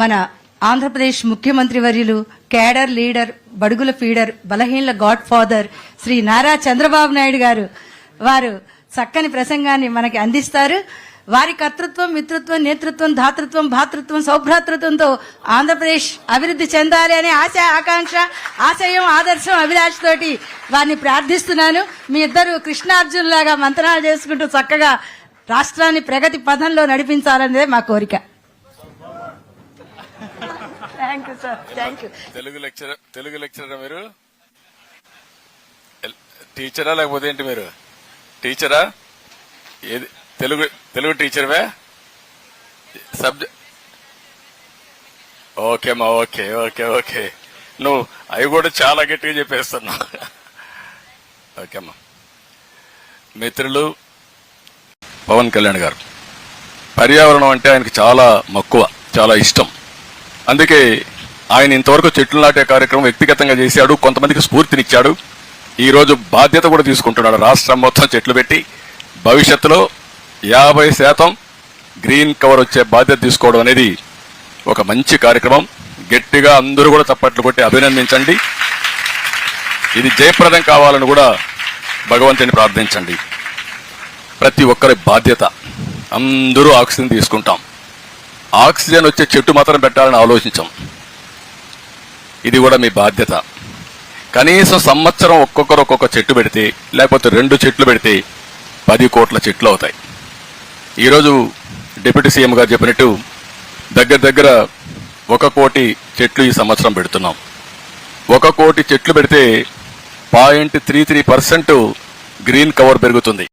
మన ఆంధ్రప్రదేశ్ ముఖ్యమంత్రి వర్యులు కేడర్ లీడర్ బడుగుల ఫీడర్ బలహీనల గాడ్ ఫాదర్ శ్రీ నారా చంద్రబాబు నాయుడు గారు. వారు చక్కని ప్రసంగాన్ని మనకి అందిస్తారు. వారి కర్తృత్వం మిత్రత్వం నేతృత్వం ధాతృత్వం భాతృత్వం సౌభ్రాతృత్వంతో ఆంధ్రప్రదేశ్ అభివృద్ధి చెందాలి అనే ఆశ ఆకాంక్ష ఆశయం ఆదర్శం అభిలాష్ తోటి వారిని ప్రార్థిస్తున్నాను. మీ ఇద్దరు కృష్ణార్జున్ లాగా మంత్రాలు చేసుకుంటూ చక్కగా రాష్ట్రాన్ని ప్రగతి పథంలో నడిపించాలనేదే మా కోరిక. Thank you sir thank you Telugu lecture Telugu లెక్చరరా మీరు? టీచరా లేకపోతే ఏంటి మీరు? టీచరా? ఏది తెలుగు తెలుగు టీచర్వే? సబ్జెక్ట్ ఓకే అమ్మా ఓకే ఓకే ఓకే. నువ్వు అవి కూడా చాలా గట్టిగా చెప్పేస్తున్నావు. ఓకే అమ్మా. మిత్రులు పవన్ కళ్యాణ్ గారు. పర్యావరణం అంటే ఆయనకి చాలా మక్కువ చాలా ఇష్టం. అందుకే ఆయన ఇంతవరకు చెట్లు నాటే కార్యక్రమం వ్యక్తిగతంగా చేశాడు కొంతమందికి స్ఫూర్తినిచ్చాడు. ఈ రోజు బాధ్యత కూడా తీసుకుంటున్నాడు. రాష్ట్రం మొత్తం చెట్లు పెట్టి భవిష్యత్తులో యాభై శాతం గ్రీన్ కవర్ వచ్చే బాధ్యత తీసుకోవడం అనేది ఒక మంచి కార్యక్రమం. గట్టిగా అందరూ కూడా చప్పట్లు కొట్టి అభినందించండి. ఇది జయప్రదం కావాలని కూడా భగవంతుని ప్రార్థించండి. ప్రతి ఒక్కరి బాధ్యత. అందరూ ఆక్సిజన్ తీసుకుంటాం. ఆక్సిజన్ వచ్చే చెట్టు మాత్రం పెట్టాలని ఆలోచించాం. ఇది కూడా మీ బాధ్యత. కనీసం సంవత్సరం ఒక్కొక్కరు ఒక్కొక్క చెట్టు పెడితే లేకపోతే రెండు చెట్లు పెడితే పది కోట్ల చెట్లు అవుతాయి. ఈరోజు డిప్యూటీ సీఎం గారు చెప్పినట్టు దగ్గర దగ్గర ఒక కోటి చెట్లు ఈ సంవత్సరం పెడుతున్నాం. ఒక కోటి చెట్లు పెడితే point three three percent green cover పెరుగుతుంది.